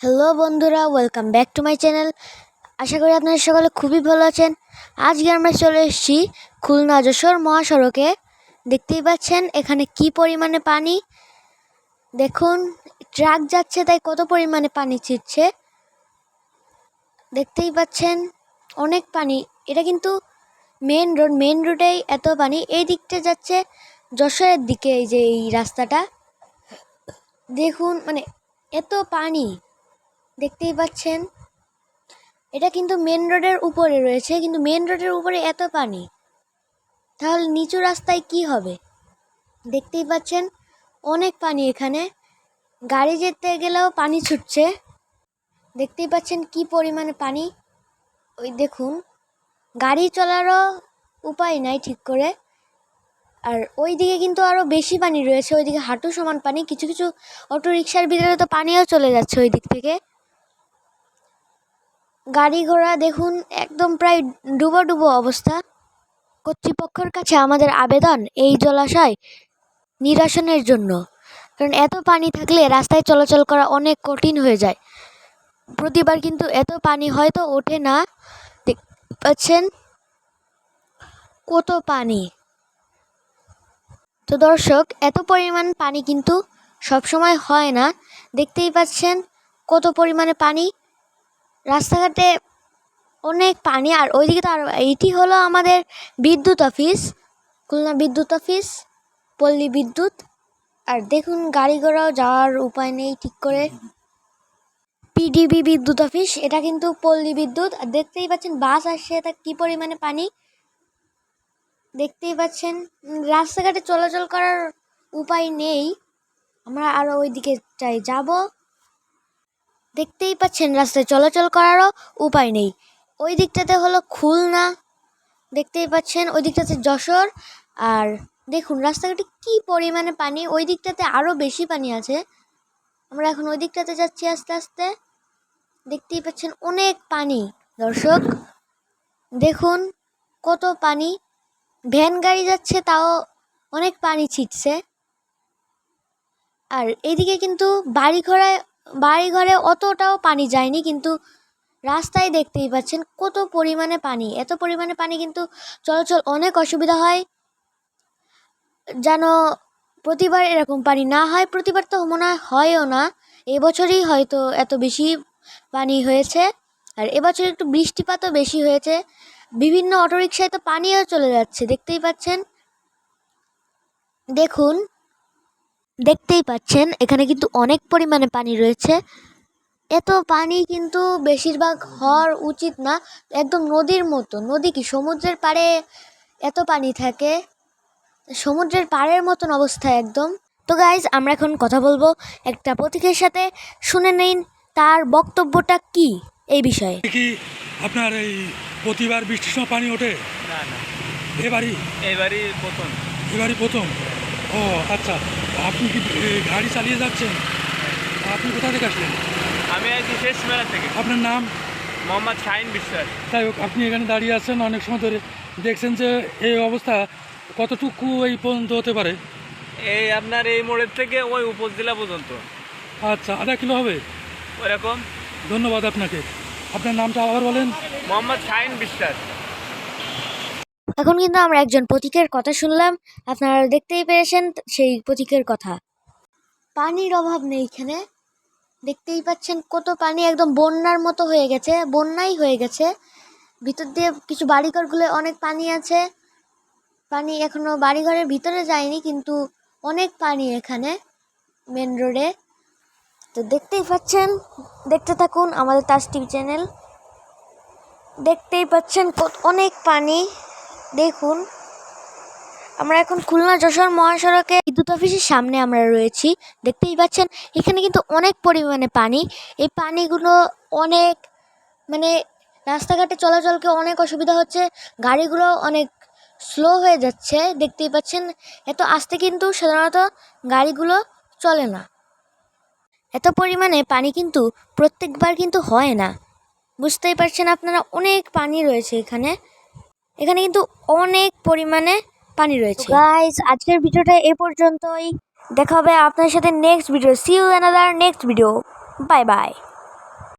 Hello বন্ধুরা welcome back to my channel আশা করি আপনারা সকলে খুবই ভালো আছেন। আজকে আমরা চলে এসেছি খুলনা যশোর মহাসড়কে। দেখতেই পাচ্ছেন, এখানে কি পরিমাণে পানি? দেখুন, ট্রাক যাচ্ছে, তাই কত পরিমাণে পানি ছিটছে। দেখতেই পাচ্ছেন, অনেক পানি। এটা কিন্তু মেন রোড মেন রোডেই এত পানি। এই দিকটা যাচ্ছে যশোরের দিকে, এই যে এই রাস্তাটা। দেখুন মানে এত পানি। দেখতেই পাচ্ছেন? এটা কিন্তু মেন রোডের উপরে রয়েছে, কিন্তু মেন রোডের উপরে এত পানি। তাহলে নিচু রাস্তায় কি হবে? দেখতেই পাচ্ছেন, অনেক পানি এখানে। গাড়ি যেতে গেলেও পানি ছুটছে। দেখতেই পাচ্ছেন কি পরিমাণে পানি। ওই দেখুন, গাড়ি চলারও উপায় নাই ঠিক করে। আর ওই দিকে কিন্তু আরও বেশি পানি রয়েছে, ওইদিকে হাঁটু সমান পানি। কিছু কিছু অটো রিক্সার ভিতরে তো পানিও চলে যাচ্ছে ওই দিক থেকে। গাড়ি ঘোড়া দেখুন, একদম প্রায় ডুবো ডুবো অবস্থা। কর্তৃপক্ষের কাছে আমাদের আবেদন এই জলাশয় নিরসনের জন্য। কারণ এত পানি থাকলে রাস্তায় চলাচল করা অনেক কঠিন হয়ে যায়। প্রতিবার কিন্তু এত পানি হয়তো ওঠে না। পাচ্ছেন কত পানি। তো দর্শক, এত পরিমাণ পানি কিন্তু সবসময় হয় না। দেখতেই পাচ্ছেন কত পরিমাণে পানি। রাস্তাঘাটে অনেক পানি, আর ওইদিকে তো আর এইটি হলো আমাদের বিদ্যুৎ অফিস, খুলনা বিদ্যুৎ অফিস, পল্লী বিদ্যুৎ। আর দেখুন, গাড়ি ঘোড়াও যাওয়ার উপায় নেই ঠিক করে। পিডিবি বিদ্যুৎ অফিস, এটা কিন্তু পল্লী বিদ্যুৎ। আর দেখতেই পাচ্ছেন, বাস আসছে তা কী পরিমাণে পানি? দেখতেই পাচ্ছেন রাস্তাঘাটে চলাচল করার উপায় নেই। আমরা আরও ওইদিকে চাই যাব। দেখতেই পাচ্ছেন রাস্তায় চলাচল করারও উপায় নেই। ওই দিকটাতে হলো খুলনা, দেখতেই পাচ্ছেন ওই দিকটাতে যশোর। আর দেখুন, রাস্তাঘাটে কি পরিমাণে পানি, ওই দিকটাতে আরও বেশি পানি আছে। আমরা এখন ওই দিকটাতে যাচ্ছি আস্তে আস্তে। দেখতেই পাচ্ছেন অনেক পানি, দর্শক। দেখুন কত পানি, ভ্যান গাড়ি যাচ্ছে, তাও অনেক পানি ছিটছে। আর এইদিকে কিন্তু বাড়ি ঘরে বাড়ি ঘরে অতটাও পানি যায়নি, কিন্তু রাস্তায় দেখতেই পাচ্ছেন কত পরিমাণে পানি। এত পরিমাণে পানি কিন্তু চলাচল অনেক অসুবিধা হয়। যেন প্রতিবার এরকম পানি না হয়, প্রতিবার তো মনে হয় হয়ও না। এবছরই হয়তো এত বেশি পানি হয়েছে, আর এবছর একটু বৃষ্টিপাতও বেশি হয়েছে। বিভিন্ন অটোরিকশায় তো পানিও চলে যাচ্ছে, দেখতেই পাচ্ছেন। দেখুন দেখতেই পাচ্ছেন এখানে কিন্তু অনেক পরিমাণে পানি রয়েছে। এত পানি কিন্তু বেশিরভাগ হওয়ার উচিত না একদম নদীর মতো। নদী কি সমুদ্রের পাড়ে এত পানি থাকে? সমুদ্রের পাড়ের মতন অবস্থা একদম। তো গাইজ আমরা এখন কথা বলব একটা পথিকের সাথে। শুনে নিন তার বক্তব্যটা কি এই বিষয়ে? কি আপনার এই প্রতিবার বৃষ্টির সময় পানি ওঠে? না না। এবারই? এবারই প্রথম। এবারই প্রথম? ও আচ্ছা আপনি কি গাড়ি চালিয়ে যাচ্ছেন? আপনি কোথা থেকে আসলেন? আমি আছি শেষ মেলা থেকে। আপনার নাম? মোহাম্মদ শাহিন বিশ্বাস। তাই হোক আপনি এখানে দাঁড়িয়ে আছেন অনেক সময় ধরে। দেখছেন যে এই অবস্থা কতটুকু এই পর্যন্ত হতে পারে? এই আপনার এই মোড়ের থেকে ওই উপজেলা পর্যন্ত। আচ্ছা আধা কিলো হবে? ওরকম ধন্যবাদ আপনাকে। আপনার নামটা আবার বলেন। মোহাম্মদ শাহিন বিশ্বাস। এখন কিন্তু আমরা একজন প্রতীকের কথা শুনলাম। আপনারা দেখতেই পেরেছেন সেই প্রতীকের কথা। পানির অভাব নেই এখানে। দেখতেই পাচ্ছেন কত পানি একদম বন্যার মতো হয়ে গেছে, বন্যাই হয়ে গেছে। ভিতর দিয়ে কিছু বাড়িঘরগুলো অনেক পানি আছে। পানি এখনও বাড়িঘরের ভিতরে যায়নি, কিন্তু অনেক পানি এখানে মেন রোডে তো দেখতেই পাচ্ছেন, দেখতে থাকুন আমাদের তাজ টিভি চ্যানেল। দেখতেই পাচ্ছেন অনেক পানি। দেখুন, আমরা এখন খুলনা যশোর মহাসড়কে বিদ্যুৎ অফিসের সামনে আমরা রয়েছি। দেখতেই পাচ্ছেন, এখানে কিন্তু অনেক পরিমাণে পানি। এই পানিগুলো অনেক মানে রাস্তাঘাটে চলাচলকে অনেক অসুবিধা হচ্ছে। গাড়িগুলো অনেক স্লো হয়ে যাচ্ছে, দেখতেই পাচ্ছেন। এত আস্তে কিন্তু সাধারণত গাড়িগুলো চলে না। এত পরিমাণে পানি কিন্তু প্রত্যেকবার কিন্তু হয় না। বুঝতেই পারছেন আপনারা, অনেক পানি রয়েছে এখানে। এখানে কিন্তু অনেক পরিমাণে পানি রয়েছে। গাইস আজকের ভিডিওটা এ পর্যন্তই। দেখা হবে আপনার সাথে next video see you another next video bye bye